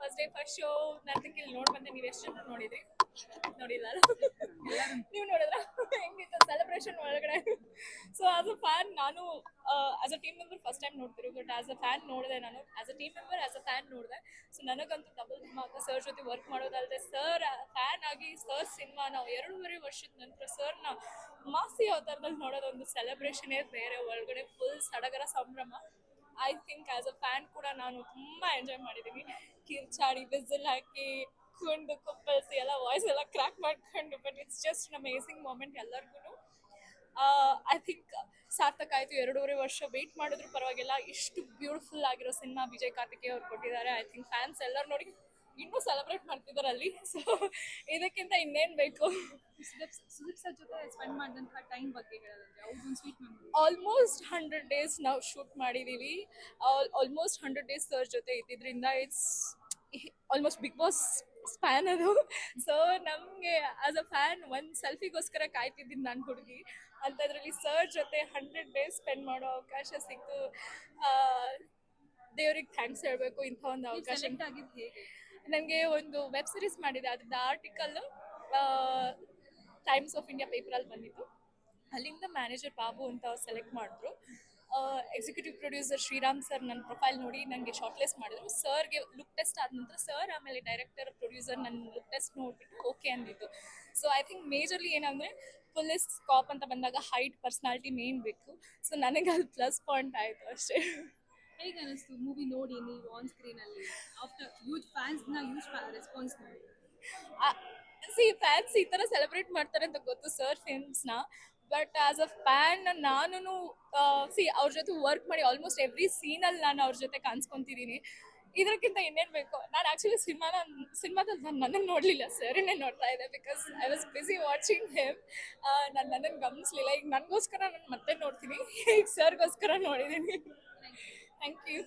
First day first show ನರ್ತಕ್ಕೆ ಇಲ್ಲಿ ನೋಡಿ ಬಂದೆ. ನೀವು ಎಷ್ಟು ಜನ ನೋಡಿದ್ರಿ? ನೋಡಿಲ್ಲ ನೀವು ನೋಡಿದ್ರ? ಹೆಂಗಿತ್ತು ಸೆಲೆಬ್ರೇಷನ್ ಒಳಗಡೆ? ಸೊ ಆಸ್ ಅ ಫ್ಯಾನ್ ನಾನು as a team member first time ನೋಡ್ತಿರು but as a fan ನೋಡಿದೆ ನಾನು. As a team member as a fan ನೋಡಿದೆ. ಸೊ ನನಗಂತೂ ಡಬಲ್ ಮಾತ್ರ ಸರ್ ಜೊತೆ ವರ್ಕ್ ಮಾಡೋದಲ್ಲದೆ ಸರ್ ಫ್ಯಾನ್ ಆಗಿ ಸರ್ ಸಿನಿಮಾ ನಾವು ಎರಡೂವರೆ ವರ್ಷದ ನಂತರ ಸರ್ನ ಮಾಸಿ ಅವತಾರದಲ್ಲಿ ನೋಡೋದೊಂದು ಸೆಲೆಬ್ರೇಷನೇ ಬೇರೆ, ಒಳಗಡೆ ಫುಲ್ ಸಡಗರ ಸಂಭ್ರಮ. I think as a fan ಕೂಡ ನಾನು ತುಂಬ ಎಂಜಾಯ್ ಮಾಡಿದ್ದೀನಿ ಕಿರ್ಚಾಡಿ, ಬಿಸಿಲ್ ಹಾಕಿ, ಕುಂಡು, ಕುಪ್ಪಳಿಸಿ ಎಲ್ಲ ವಾಯ್ಸ್ ಎಲ್ಲ ಕ್ರ್ಯಾಕ್ ಮಾಡ್ಕೊಂಡು but it's just amazing moment ಎಲ್ಲರಿಗೂ ಐ ಥಿಂಕ್ ಸಾರ್ಥಕ ಆಯಿತು. ಎರಡೂವರೆ ವರ್ಷ ವೆಯ್ಟ್ ಮಾಡಿದ್ರು ಪರವಾಗಿಲ್ಲ. ಇಷ್ಟು ಬ್ಯೂಟಿಫುಲ್ ಆಗಿರೋ ಸಿನಿಮಾ ವಿಜಯ್ ಕಾರ್ತಿಕೇಯ ಅವ್ರು ಕೊಟ್ಟಿದ್ದಾರೆ. ಐ ಥಿಂಕ್ ಫ್ಯಾನ್ಸ್ ಎಲ್ಲರೂ ನೋಡಿ ಇನ್ನೂ ಸೆಲೆಬ್ರೇಟ್ ಮಾಡ್ತಿದ್ದಾರೆ ಅಲ್ಲಿ. ಸೊ ಇದಕ್ಕಿಂತ ಇನ್ನೇನು ಬೇಕು? ಸರ್ ಜೊತೆ ಸ್ಪೆಂಡ್ ಮಾಡಿದಂತಹ ಟೈಮ್ ಬಗ್ಗೆ ಹೇಳೋದಂದ್ರೆ ಅವ್ರದ್ದೊಂದು sweet memory almost hundred days ನಾವು ಶೂಟ್ ಮಾಡಿದೀವಿ. ಆಲ್ಮೋಸ್ಟ್ ಹಂಡ್ರೆಡ್ ಡೇಸ್ ಸರ್ ಜೊತೆ ಇದ್ದಿದ್ರಿಂದ it's almost big boss fan ಅದು. ಸೊ ನಮಗೆ ಆಸ್ ಅ ಫ್ಯಾನ್ ಒಂದು ಸೆಲ್ಫಿಗೋಸ್ಕರ ಕಾಯ್ತಿದ್ದೀನಿ ನಾನು ಹುಡುಗಿ. ಅಂಥದ್ರಲ್ಲಿ ಸರ್ ಜೊತೆ ಹಂಡ್ರೆಡ್ ಡೇಸ್ ಸ್ಪೆಂಡ್ ಮಾಡೋ ಅವಕಾಶ ಸಿಕ್ತು. ದೇವ್ರಿಗೆ ಥ್ಯಾಂಕ್ಸ್ ಹೇಳಬೇಕು ಇಂಥ ಒಂದು ಅವಕಾಶ. ನನಗೆ ಒಂದು ವೆಬ್ ಸಿರೀಸ್ ಮಾಡಿದೆ ಅದ್ರದ್ದು ಆರ್ಟಿಕಲ್ ಟೈಮ್ಸ್ ಆಫ್ ಇಂಡಿಯಾ ಪೇಪರಲ್ಲಿ ಬಂದಿತ್ತು. ಅಲ್ಲಿಂದ ಮ್ಯಾನೇಜರ್ ಬಾಬು ಅಂತ ಅವ್ರು ಸೆಲೆಕ್ಟ್ ಮಾಡಿದ್ರು. ಎಕ್ಸಿಕ್ಯೂಟಿವ್ ಪ್ರೊಡ್ಯೂಸರ್ ಶ್ರೀರಾಮ್ ಸರ್ ನನ್ನ ಪ್ರೊಫೈಲ್ ನೋಡಿ ನನಗೆ ಶಾರ್ಟ್ ಲಿಸ್ಟ್ ಮಾಡಿದ್ರು ಸರ್ಗೆ ಲುಕ್ ಟೆಸ್ಟ್ ಆದ ನಂತರ ಸರ್ ಆಮೇಲೆ ಡೈರೆಕ್ಟರ್ ಪ್ರೊಡ್ಯೂಸರ್ ನನ್ನ ಲುಕ್ ಟೆಸ್ಟ್ ನೋಡಿಬಿಟ್ಟು ಓಕೆ ಅಂದಿದ್ದು. ಸೊ ಐ ಥಿಂಕ್ ಮೇಜರ್ಲಿ ಏನಂದರೆ ಪೊಲೀಸ್ ಕಾಪ್ ಅಂತ ಬಂದಾಗ ಹೈಟ್ ಪರ್ಸ್ನಾಲಿಟಿ ಮೇನ್ ಬೇಕು. ಸೊ ನನಗೆ ಅದು ಪ್ಲಸ್ ಪಾಯಿಂಟ್ ಆಯಿತು ಅಷ್ಟೇ. ಹೇಗೆ ಅನಿಸ್ತು ಮೂವಿ ನೋಡಿ ನೀವು ಆನ್ ಸ್ಕ್ರೀನಲ್ಲಿ ಆಫ್ಟರ್ ಯೂಜ್ ಫ್ಯಾನ್ಸ್ನ ಯೂಜ್ ರೆಸ್ಪಾನ್ಸ್ ನೋಡಿ. ಸಿ ಫ್ಯಾನ್ಸ್ ಈ ತರ ಸೆಲೆಬ್ರೇಟ್ ಮಾಡ್ತಾರೆ ಅಂತ ಗೊತ್ತು ಸರ್ ಫಿಲ್ಮ್ಸ್ನ ಬಟ್ ಆಸ್ ಅ ಫ್ಯಾನ್ ನಾನು ಸಿ ಅವ್ರ ಜೊತೆ ವರ್ಕ್ ಮಾಡಿ ಆಲ್ಮೋಸ್ಟ್ ಎವ್ರಿ ಸೀನಲ್ಲಿ ನಾನು ಅವ್ರ ಜೊತೆ ಕಾಣಿಸ್ಕೊಂತಿದ್ದೀನಿ ಇದಕ್ಕಿಂತ ಇನ್ನೇನು ಬೇಕು? ನಾನು ಆ್ಯಕ್ಚುಲಿ ಸಿನಿಮಾನ, ಸಿನಿಮಾದಲ್ಲಿ ನಾನು ನನ್ನನ್ನು ನೋಡಲಿಲ್ಲ ಸರಿನೇ ನೋಡ್ತಾ ಇದ್ದೆ because I was busy watching him ನಾನು ನನ್ನನ್ನು ಗಮನಿಸ್ಲಿಲ್ಲ. ಈಗ ನನಗೋಸ್ಕರ ನಾನು ಮತ್ತೆ ನೋಡ್ತೀನಿ. ಈಗ ಸರ್ಗೋಸ್ಕರ ನೋಡಿದ್ದೀನಿ ಥ್ಯಾಂಕ್ ಯು